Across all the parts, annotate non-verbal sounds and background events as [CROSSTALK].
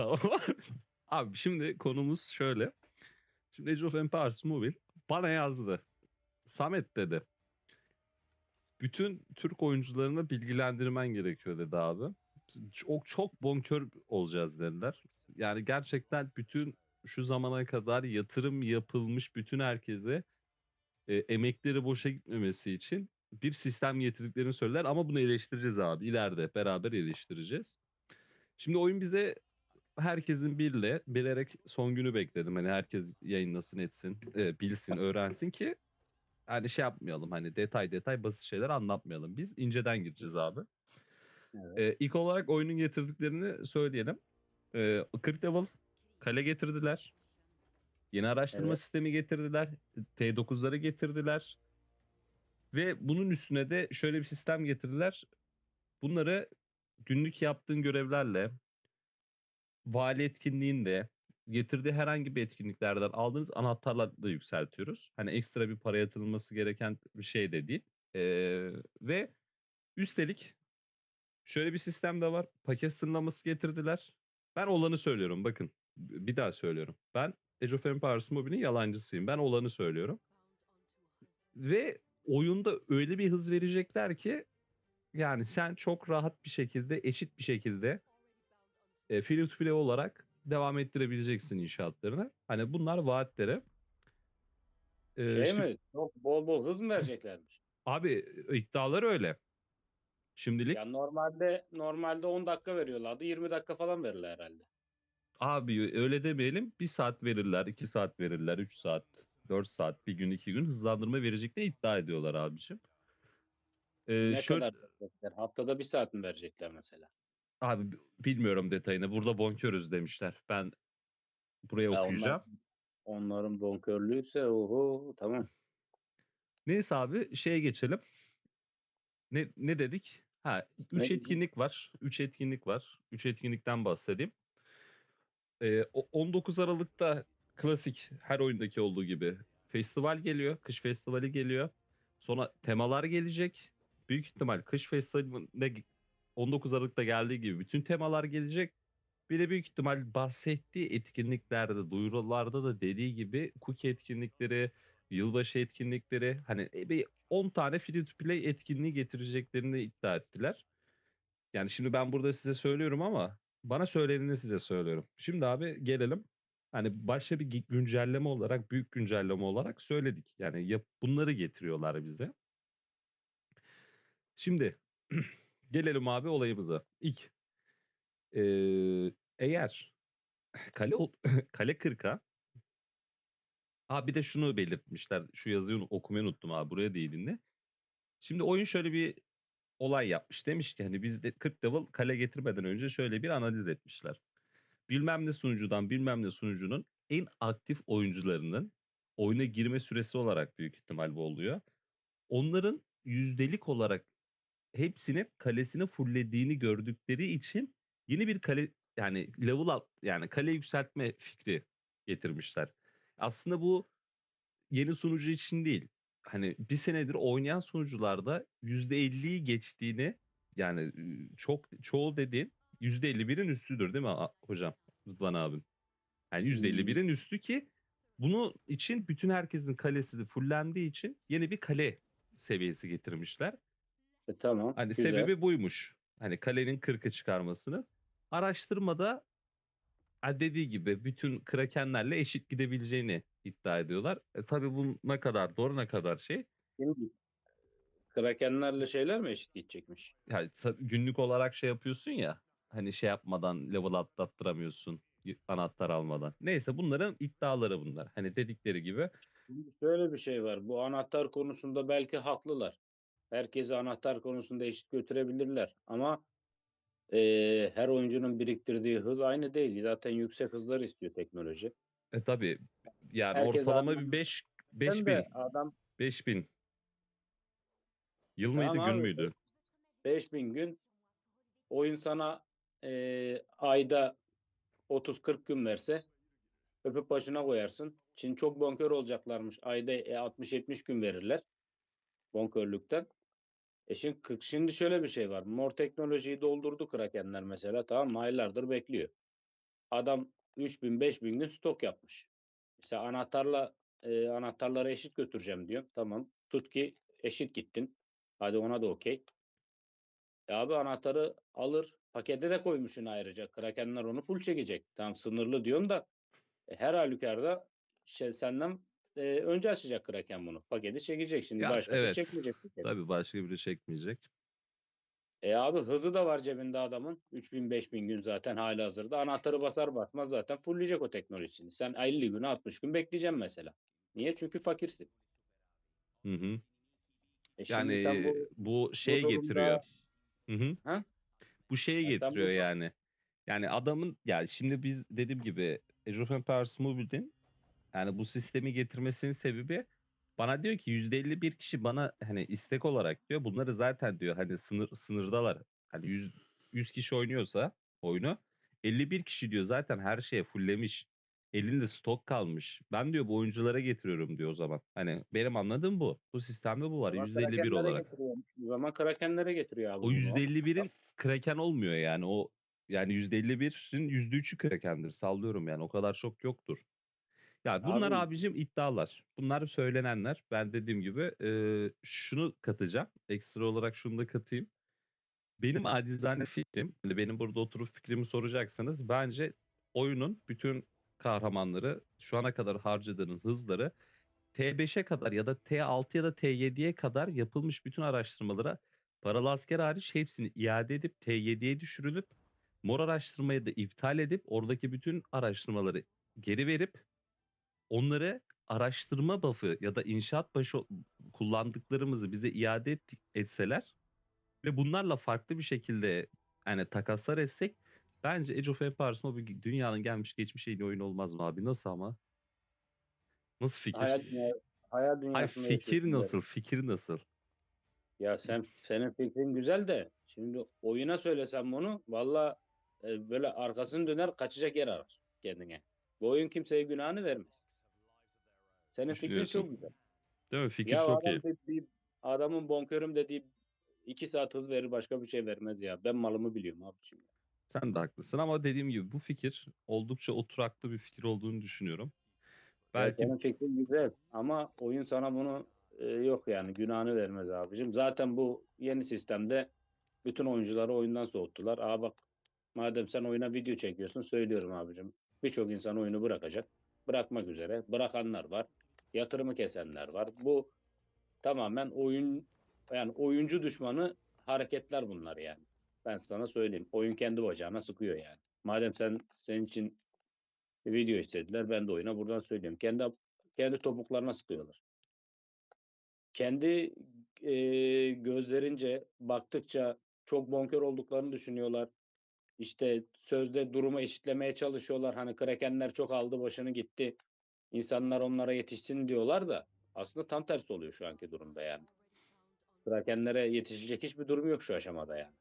Tamam. [LAUGHS] Abi şimdi konumuz şöyle. Şimdi Age of Empires Mobile bana yazdı. Samet dedi. Bütün Türk oyuncularını bilgilendirmen gerekiyor dedi abi. Çok çok bonkör olacağız dediler. Yani gerçekten bütün şu zamana kadar yatırım yapılmış bütün herkese e, emekleri boşa gitmemesi için bir sistem getirdiklerini söyler ama bunu eleştireceğiz abi. İleride beraber eleştireceğiz. Şimdi oyun bize herkesin bile bilerek son günü bekledim. Hani herkes yayınlasın etsin, e, bilsin, öğrensin ki hani şey yapmayalım. Hani detay detay basit şeyler anlatmayalım. Biz inceden gireceğiz abi. Evet. E, ilk olarak oyunun getirdiklerini söyleyelim. E, 40 level kale getirdiler. Yeni araştırma Evet. sistemi getirdiler. T9'ları getirdiler. Ve bunun üstüne de şöyle bir sistem getirdiler. Bunları günlük yaptığın görevlerle vali etkinliğinde getirdiği herhangi bir etkinliklerden aldığınız anahtarla da yükseltiyoruz. Hani ekstra bir para yatırılması gereken bir şey de değil. Ee, ve üstelik şöyle bir sistem de var. Paket sınırlaması getirdiler. Ben olanı söylüyorum bakın. Bir daha söylüyorum. Ben Age of Empires Mobile'in yalancısıyım. Ben olanı söylüyorum. Ve oyunda öyle bir hız verecekler ki yani sen çok rahat bir şekilde, eşit bir şekilde e, free to play olarak devam ettirebileceksin inşaatlarını. Hani bunlar vaatleri. Ee, Şey şimdi- mi? Çok bol bol hız mı vereceklermiş? Abi iddialar öyle. Şimdilik Ya normalde normalde 10 dakika veriyorlardı. 20 dakika falan verirler herhalde. abi öyle demeyelim. Bir saat verirler, iki saat verirler, üç saat, dört saat, bir gün, iki gün hızlandırma vereceklerini iddia ediyorlar abiciğim. Ee, Ne şöyle- kadar verecekler? Haftada bir saat mi verecekler mesela? Abi bilmiyorum detayını. Burada bonkörüz demişler. Ben buraya Ya okuyacağım. onlar- onların bonkörlüğüyse oho tamam. Neyse abi şeye geçelim. Ne, ne dedik? Ha, Ne 3 dedik? etkinlik var. 3 etkinlik var. 3 etkinlikten bahsedeyim. Ee, o- 19 Aralık'ta klasik her oyundaki olduğu gibi festival geliyor. Kış festivali geliyor. Sonra temalar gelecek. Büyük ihtimal kış festivalinde 19 Aralık'ta geldiği gibi bütün temalar gelecek. Bir de büyük ihtimal bahsettiği etkinliklerde, duyurularda da dediği gibi cookie etkinlikleri, yılbaşı etkinlikleri hani e, bir 10 tane free to play etkinliği getireceklerini iddia ettiler. Yani şimdi ben burada size söylüyorum ama bana söyleneni size söylüyorum. Şimdi abi gelelim. Hani başka bir güncelleme olarak, büyük güncelleme olarak söyledik. Yani yap, bunları getiriyorlar bize. Şimdi [CLEARS THROAT] gelelim abi olayımıza. İlk eee, eğer [SIGHS] kale [LAUGHS] kale 40'a Ha bir de şunu belirtmişler. Şu yazıyı okumayı unuttum abi. Buraya değil dinle. Şimdi oyun şöyle bir olay yapmış. Demiş ki hani biz de 40 level kale getirmeden önce şöyle bir analiz etmişler. Bilmem ne sunucudan bilmem ne sunucunun en aktif oyuncularının oyuna girme süresi olarak büyük ihtimal bu oluyor. Onların yüzdelik olarak hepsinin kalesini fulllediğini gördükleri için yeni bir kale yani level up yani kale yükseltme fikri getirmişler. Aslında bu yeni sunucu için değil. Hani bir senedir oynayan sunucularda %50'yi geçtiğini yani çok çoğu dediğin %51'in üstüdür değil mi hocam Rıdvan abim? Yani %51'in üstü ki bunu için bütün herkesin kalesi de fullendiği için yeni bir kale seviyesi getirmişler. E, tamam. Hani güzel. sebebi buymuş. Hani kalenin 40'ı çıkarmasını. Araştırmada dediği gibi bütün krakenlerle eşit gidebileceğini iddia ediyorlar. E, tabii bu ne kadar doğru ne kadar şey. Krakenlerle şeyler mi eşit gidecekmiş? Yani günlük olarak şey yapıyorsun ya. Hani şey yapmadan level atlattıramıyorsun anahtar almadan. Neyse bunların iddiaları bunlar. Hani dedikleri gibi şöyle bir şey var. Bu anahtar konusunda belki haklılar. Herkesi anahtar konusunda eşit götürebilirler. Ama eee, her oyuncunun biriktirdiği hız aynı değil. Zaten yüksek hızlar istiyor teknoloji. e tabii yani Herkes ortalama bir 5 Hem 5000 de adam 5000 Yıl Tamam mıydı gün abi. müydü? 5000 gün oyun sana eee, ayda 30-40 gün verse öpüp başına koyarsın. Şimdi çok bonkör olacaklarmış. Ayda e, 60-70 gün verirler bonkörlükten. E şimdi, şimdi şöyle bir şey var. Mor teknolojiyi doldurdu Krakenler mesela. Tamam mı? Aylardır bekliyor. Adam 3000 5000 gün stok yapmış. Mesela anahtarla e, anahtarları eşit götüreceğim diyor. Tamam. Tut ki eşit gittin. Hadi ona da okey. E abi anahtarı alır. Pakete de koymuşsun ayrıca. Krakenler onu full çekecek. Tamam sınırlı diyorsun da e, her halükarda şey, senden e, önce açacak Kraken bunu. Paketi çekecek. Şimdi Ya, başkası evet. çekmeyecek. paketi. Tabii başka biri çekmeyecek. E abi hızı da var cebinde adamın. 3000 5000 gün zaten hali hazırda. Anahtarı basar basmaz zaten fullleyecek o teknolojisini. Sen 50 gün 60 gün bekleyeceksin mesela. Niye? Çünkü fakirsin. Hı hı. E Yani sen bu, bu şey durumda- getiriyor. Hı hı. Ha? Bu şeye Yani getiriyor burada- yani. Yani adamın yani şimdi biz dediğim gibi Age of Empires Mobile'in yani bu sistemi getirmesinin sebebi bana diyor ki %51 kişi bana hani istek olarak diyor bunları zaten diyor hani sınır sınırdalar. Hani 100 100 kişi oynuyorsa oyunu 51 kişi diyor zaten her şeye fulllemiş. Elinde stok kalmış. Ben diyor bu oyunculara getiriyorum diyor o zaman. Hani benim anladığım bu. Bu sistemde bu var. Zaman %51 Krakenlere olarak. O zaman Krakenlere getiriyor abi. O bunu. %51'in [LAUGHS] kraken olmuyor yani. O yani %51'in %3'ü krakendir. Sallıyorum yani. O kadar çok yoktur. Ya bunlar Abi- abicim iddialar. Bunlar söylenenler. Ben dediğim gibi e, şunu katacağım. Ekstra olarak şunu da katayım. Benim acizane fikrim, hani benim burada oturup fikrimi soracaksanız bence oyunun bütün kahramanları şu ana kadar harcadığınız hızları T5'e kadar ya da T6 ya da T7'ye kadar yapılmış bütün araştırmalara paralı asker hariç hepsini iade edip T7'ye düşürülüp mor araştırmayı da iptal edip oradaki bütün araştırmaları geri verip onları araştırma buff'ı ya da inşaat başı kullandıklarımızı bize iade et, etseler ve bunlarla farklı bir şekilde yani takaslar etsek bence Age of Empires Mobile dünyanın gelmiş geçmiş en iyi oyunu olmaz mı abi? Nasıl ama? Nasıl fikir? Hayal, hayal Hayır dünyasında fikir yaşıyorsun nasıl? derim. Fikir nasıl? Ya sen senin fikrin güzel de şimdi oyuna söylesem bunu valla e, böyle arkasını döner kaçacak yer arar kendine. Bu oyun kimseye günahını vermez. Senin fikrin çok güzel. Değil mi? Fikir ya çok adam iyi. bir- adamın bonkörüm dediği iki saat hız verir başka bir şey vermez ya. Ben malımı biliyorum abiciğim. Sen de haklısın ama dediğim gibi bu fikir oldukça oturaklı bir fikir olduğunu düşünüyorum. Ya Belki senin fikrin güzel ama oyun sana bunu e, yok yani günahını vermez abicim. Zaten bu yeni sistemde bütün oyuncuları oyundan soğuttular. Aa bak madem sen oyuna video çekiyorsun söylüyorum abicim. Birçok insan oyunu bırakacak. Bırakmak üzere. Bırakanlar var. Yatırımı kesenler var. Bu tamamen oyun yani oyuncu düşmanı hareketler bunlar yani. Ben sana söyleyeyim. Oyun kendi bacağına sıkıyor yani. Madem sen senin için video istediler. Ben de oyuna buradan söylüyorum. Kendi kendi topuklarına sıkıyorlar. Kendi e, gözlerince baktıkça çok bonkör olduklarını düşünüyorlar. İşte sözde durumu eşitlemeye çalışıyorlar. Hani krakenler çok aldı başını gitti. İnsanlar onlara yetişsin diyorlar da aslında tam tersi oluyor şu anki durumda yani. Krakenlere yetişecek hiçbir durum yok şu aşamada yani.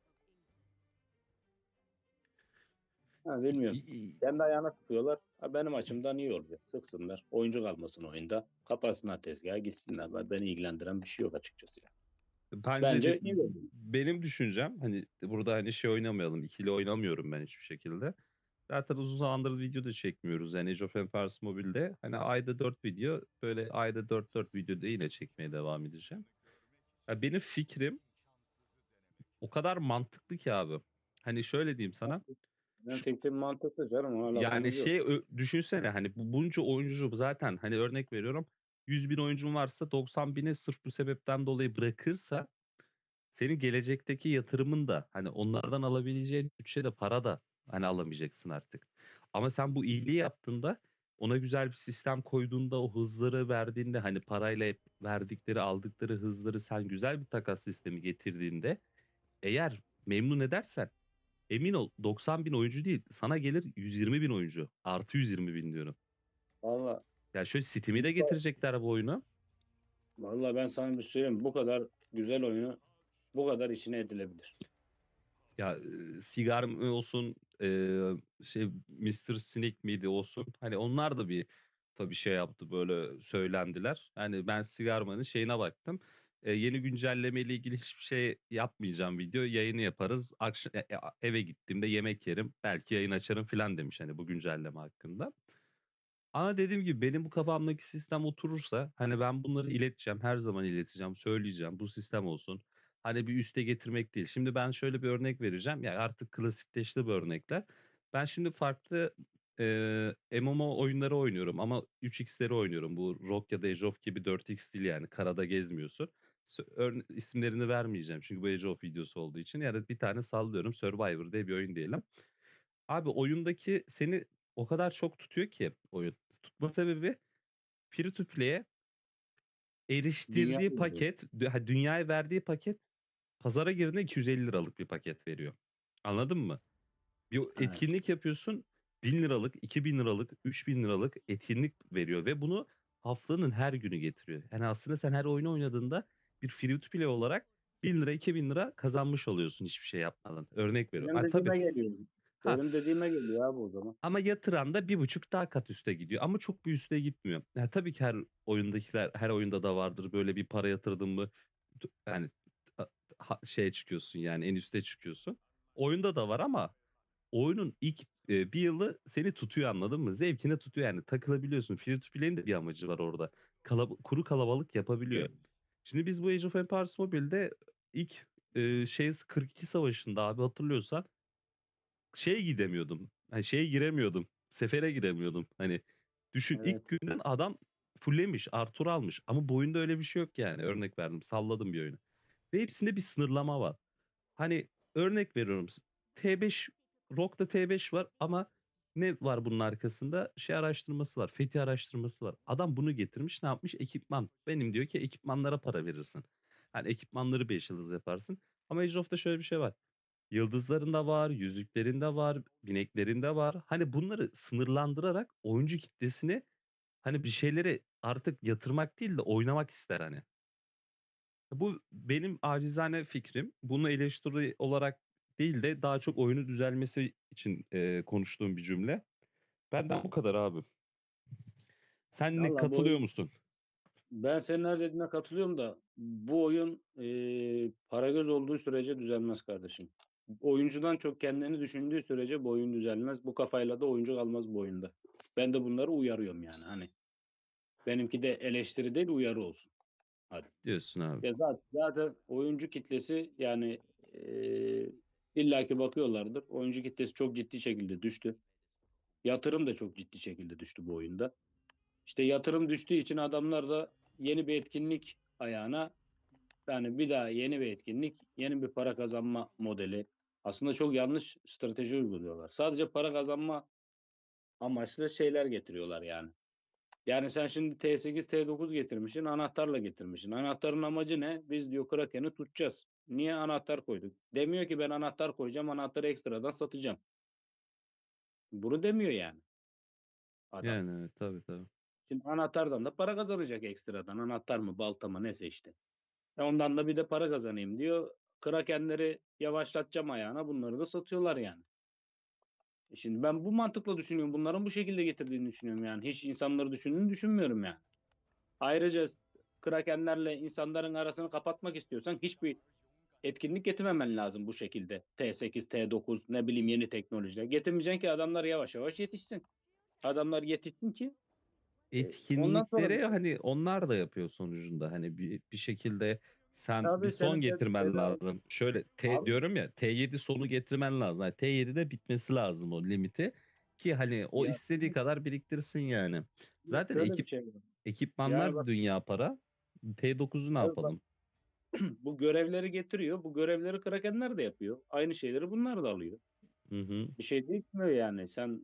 Ha, bilmiyorum. Kendi ayağına sıkıyorlar. Ha, benim açımdan iyi olacak. Sıksınlar. Oyuncu kalmasın oyunda. Kapatsınlar tezgahı gitsinler. Ben- Beni ilgilendiren bir şey yok açıkçası. Yani. bence, Bence iyi oldu. benim düşüncem hani burada hani şey oynamayalım. ikili oynamıyorum ben hiçbir şekilde. Zaten uzun zamandır video da çekmiyoruz. Yani Age of Empires Mobile'de hani ayda 4 video böyle ayda 4-4 video da yine çekmeye devam edeceğim. Ya benim fikrim o kadar mantıklı ki abi. Hani şöyle diyeyim sana. Ben fikrim mantıklı canım. Ona Yani yok. şey ö- düşünsene hani bu bunca oyuncu zaten hani örnek veriyorum 100 bin oyuncun varsa 90 bini sırf bu sebepten dolayı bırakırsa senin gelecekteki yatırımın da hani onlardan alabileceğin bütçe de para da hani alamayacaksın artık. Ama sen bu iyiliği yaptığında ona güzel bir sistem koyduğunda o hızları verdiğinde hani parayla verdikleri aldıkları hızları sen güzel bir takas sistemi getirdiğinde eğer memnun edersen emin ol 90 bin oyuncu değil sana gelir 120 bin oyuncu artı 120 bin diyorum. Valla, Ya şöyle Steam'i de getirecekler bu oyunu. valla ben sana bir söyleyeyim. Bu kadar güzel oyunu bu kadar içine edilebilir. Ya e, Sigar mı olsun e, şey Mr. Snake miydi olsun. Hani onlar da bir tabii şey yaptı böyle söylendiler. Yani ben Sigarman'ın şeyine baktım. E, yeni güncelleme ile ilgili hiçbir şey yapmayacağım video. Yayını yaparız. Akşam e, e, eve gittiğimde yemek yerim. Belki yayın açarım filan demiş hani bu güncelleme hakkında. Ama dediğim gibi benim bu kafamdaki sistem oturursa hani ben bunları ileteceğim. Her zaman ileteceğim. Söyleyeceğim. Bu sistem olsun. Hani bir üste getirmek değil. Şimdi ben şöyle bir örnek vereceğim. Ya artık klasikleşti bu örnekler. Ben şimdi farklı e, MMO oyunları oynuyorum ama 3x'leri oynuyorum. Bu Rock ya da Age of gibi 4x değil yani. Karada gezmiyorsun. Örne- isimlerini vermeyeceğim çünkü bu Age of videosu olduğu için. Yani bir tane sallıyorum. Survivor diye bir oyun diyelim. Abi oyundaki seni o kadar çok tutuyor ki oyun. Tutma sebebi free to play'e eriştirdiği Dünya paket, dünyaya verdiği paket pazara girdiğinde 250 liralık bir paket veriyor. Anladın mı? Bir etkinlik yapıyorsun 1000 liralık, 2000 liralık, 3000 liralık etkinlik veriyor ve bunu haftanın her günü getiriyor. Yani aslında sen her oyunu oynadığında bir free to play olarak 1000 lira, 2000 lira kazanmış oluyorsun hiçbir şey yapmadan. Örnek veriyorum. Benim Ha, tabii dediğime geliyor. Ha. Benim dediğime geliyor abi o zaman. ama yatıran da bir buçuk daha kat üste gidiyor. Ama çok bir üste gitmiyor. Yani tabii ki her oyundakiler her oyunda da vardır. Böyle bir para yatırdın mı yani şeye çıkıyorsun yani en üste çıkıyorsun. Oyunda da var ama oyunun ilk e, bir yılı seni tutuyor anladın mı? Zevkine tutuyor yani takılabiliyorsun. Free to play'in de bir amacı var orada. Kalab- kuru kalabalık yapabiliyor. Şimdi biz bu Age of Empires Mobile'de ilk e, şey 42 savaşında abi hatırlıyorsan şeye gidemiyordum. Hani şeye giremiyordum. Sefere giremiyordum. Hani düşün Evet. ilk günden adam fullemiş, Arthur almış. Ama bu oyunda öyle bir şey yok yani. Örnek verdim. Salladım bir oyunu. Ve hepsinde bir sınırlama var. Hani örnek veriyorum. T5 Rock'ta T5 var ama ne var bunun arkasında? Şey araştırması var. Fethi araştırması var. Adam bunu getirmiş. Ne yapmış? Ekipman. Benim diyor ki ekipmanlara para verirsin. Hani ekipmanları 5 yıldız yaparsın. Ama Age of'ta şöyle bir şey var. Yıldızlarında var, yüzüklerinde var, bineklerinde var. Hani bunları sınırlandırarak oyuncu kitlesini hani bir şeyleri artık yatırmak değil de oynamak ister hani. Bu benim acizane fikrim. Bunu eleştiri olarak değil de daha çok oyunu düzelmesi için e, konuştuğum bir cümle. Benden bu kadar abi. Sen ne Vallahi bu katılıyor oyun- musun? Ben senin her dediğine katılıyorum da bu oyun e, Paragöz olduğu sürece düzelmez kardeşim. Oyuncudan çok kendini düşündüğü sürece bu oyun düzelmez. Bu kafayla da oyuncu kalmaz bu oyunda. Ben de bunları uyarıyorum yani hani. Benimki de eleştiri değil uyarı olsun. Diyorsun abi. Ya zaten, zaten oyuncu kitlesi yani e, illaki bakıyorlardır. Oyuncu kitlesi çok ciddi şekilde düştü. Yatırım da çok ciddi şekilde düştü bu oyunda. İşte yatırım düştüğü için adamlar da yeni bir etkinlik ayağına yani bir daha yeni bir etkinlik, yeni bir para kazanma modeli. Aslında çok yanlış strateji uyguluyorlar. Sadece para kazanma amaçlı şeyler getiriyorlar yani. Yani sen şimdi T8, T9 getirmişsin, anahtarla getirmişsin. Anahtarın amacı ne? Biz diyor Kraken'i tutacağız. Niye anahtar koyduk? Demiyor ki ben anahtar koyacağım, anahtarı ekstradan satacağım. Bunu demiyor yani. Adam. Yani evet, tabii tabii. Şimdi anahtardan da para kazanacak ekstradan. Anahtar mı, balta mı neyse işte. E ondan da bir de para kazanayım diyor. Krakenleri yavaşlatacağım ayağına bunları da satıyorlar yani. E Şimdi ben bu mantıkla düşünüyorum. Bunların bu şekilde getirdiğini düşünüyorum yani. Hiç insanları düşündüğünü düşünmüyorum yani. Ayrıca Krakenlerle insanların arasını kapatmak istiyorsan hiçbir etkinlik getirmemen lazım bu şekilde. T8, T9 ne bileyim yeni teknolojiler. Getirmeyeceksin ki adamlar yavaş yavaş yetişsin. Adamlar yetişsin ki ondan sonra- hani onlar da yapıyor sonucunda. Hani bir, bir şekilde sen Tabii bir son senin getirmen dediklerin- lazım. Şöyle T Abi- diyorum ya T7 sonu getirmen lazım. Yani T7'de bitmesi lazım o limiti ki hani o Ya- istediği kadar biriktirsin yani. Zaten şöyle bir ekip şey var. ekipmanlar bak- dünya para. T9'u ne Abi bak- yapalım? [CLEARS THROAT] bu görevleri getiriyor. Bu görevleri Krakenler de yapıyor. Aynı şeyleri bunlar da alıyor. Hı hı. Bir şey değişmiyor yani. Sen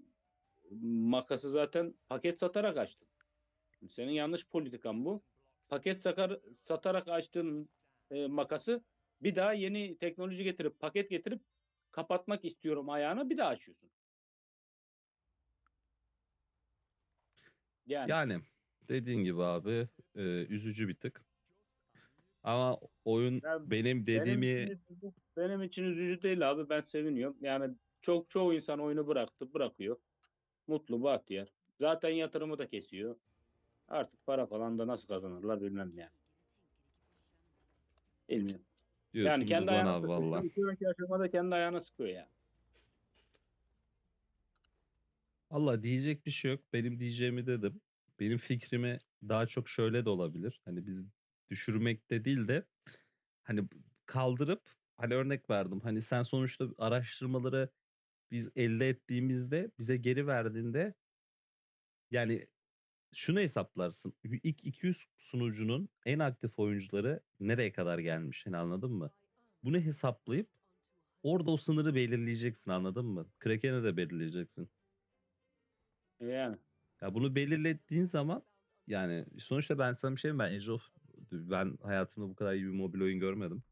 makası zaten paket satarak açtın. Senin yanlış politikan bu. Paket sakar, satarak açtığın e, makası bir daha yeni teknoloji getirip paket getirip kapatmak istiyorum ayağına bir daha açıyorsun. Yani, Yani dediğin gibi abi e, üzücü bir tık. Ama oyun Ya benim benim dediğimi için, üzücü, benim için üzücü değil abi. Ben seviniyorum. Yani çok çoğu insan oyunu bıraktı, bırakıyor. Mutlu, bahtiyar. Zaten yatırımı da kesiyor. Artık para falan da nasıl kazanırlar bilmem yani. Bilmiyorum. Diyorsun Yani kendi Rıdvan ayağına valla. Anki aşamada kendi ayağına sıkıyor yani. Valla diyecek bir şey yok. Benim diyeceğimi dedim. Benim fikrimi daha çok şöyle de olabilir. Hani biz düşürmekte değil de hani kaldırıp hani örnek verdim. Hani sen sonuçta araştırmaları biz elde ettiğimizde bize geri verdiğinde yani şunu hesaplarsın. İlk 200 sunucunun en aktif oyuncuları nereye kadar gelmiş? Hani anladın mı? Bunu hesaplayıp orada o sınırı belirleyeceksin anladın mı? Kraken'e de belirleyeceksin. Yani. Ya bunu belirlediğin zaman yani sonuçta ben sana bir şey mi ben Age of ben hayatımda bu kadar iyi bir mobil oyun görmedim.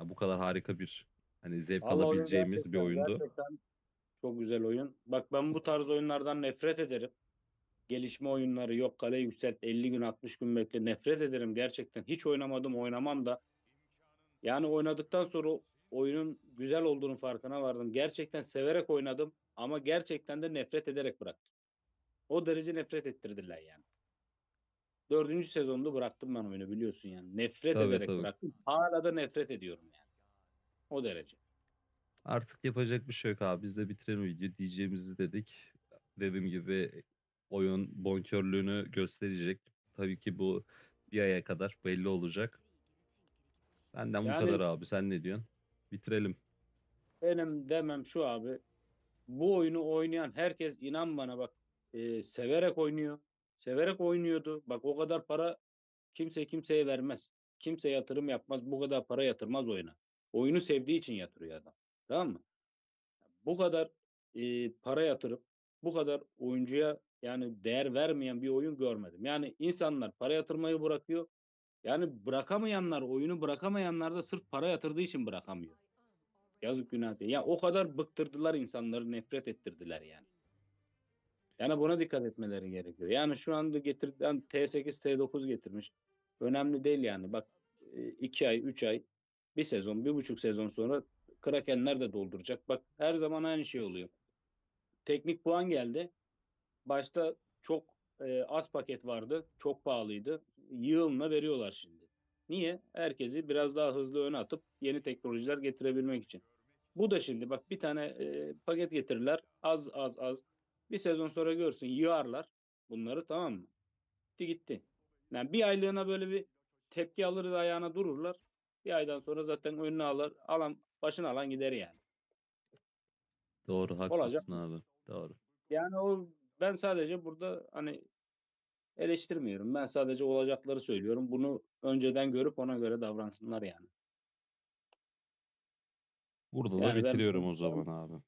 Ya bu kadar harika bir hani zevk Vallahi alabileceğimiz bir oyundu. Gerçekten çok güzel oyun. Bak ben bu tarz oyunlardan nefret ederim. Gelişme oyunları yok kale yükselt 50 gün 60 gün bekle nefret ederim gerçekten. Hiç oynamadım oynamam da. Yani oynadıktan sonra oyunun güzel olduğunu farkına vardım. Gerçekten severek oynadım ama gerçekten de nefret ederek bıraktım. O derece nefret ettirdiler yani. Dördüncü sezonda bıraktım ben oyunu biliyorsun yani. Nefret Tabii, ederek tabii. bıraktım. Hala da nefret ediyorum yani. O derece. Artık yapacak bir şey yok abi. Biz de bitirelim video. Diyeceğimizi dedik. Dediğim gibi oyun bonkörlüğünü gösterecek. Tabii ki bu bir aya kadar belli olacak. Benden Yani- bu kadar abi. Sen ne diyorsun? Bitirelim. Benim demem şu abi. Bu oyunu oynayan herkes inan bana bak e, severek oynuyor. Severek oynuyordu. Bak o kadar para kimse kimseye vermez. Kimse yatırım yapmaz. Bu kadar para yatırmaz oyuna. Oyunu sevdiği için yatırıyor adam. Tamam mı? Bu kadar e, para yatırıp bu kadar oyuncuya yani değer vermeyen bir oyun görmedim. Yani insanlar para yatırmayı bırakıyor. Yani bırakamayanlar, oyunu bırakamayanlar da sırf para yatırdığı için bırakamıyor. Yazık günah değil. Ya o kadar bıktırdılar insanları, nefret ettirdiler yani. Yani buna dikkat etmeleri gerekiyor. Yani şu anda getirden T8, T9 getirmiş. Önemli değil yani. Bak 2 ay, 3 ay, bir sezon, bir buçuk sezon sonra Krakenler de dolduracak. Bak her zaman aynı şey oluyor. Teknik puan geldi. Başta çok e, az paket vardı. Çok pahalıydı. Yığınla veriyorlar şimdi. Niye? Herkesi biraz daha hızlı öne atıp yeni teknolojiler getirebilmek için. Bu da şimdi bak bir tane e, paket getirirler. Az az az. Bir sezon sonra görsün yığarlar bunları tamam mı? Gitti gitti. Yani bir aylığına böyle bir tepki alırız ayağına dururlar. Bir aydan sonra zaten önüne alır. Alan başını alan gider yani. Doğru haklısın Olacak. abi. Doğru. Yani o ben sadece burada hani eleştirmiyorum. Ben sadece olacakları söylüyorum. Bunu önceden görüp ona göre davransınlar yani. Burada da Yani ben- bitiriyorum o zaman abi.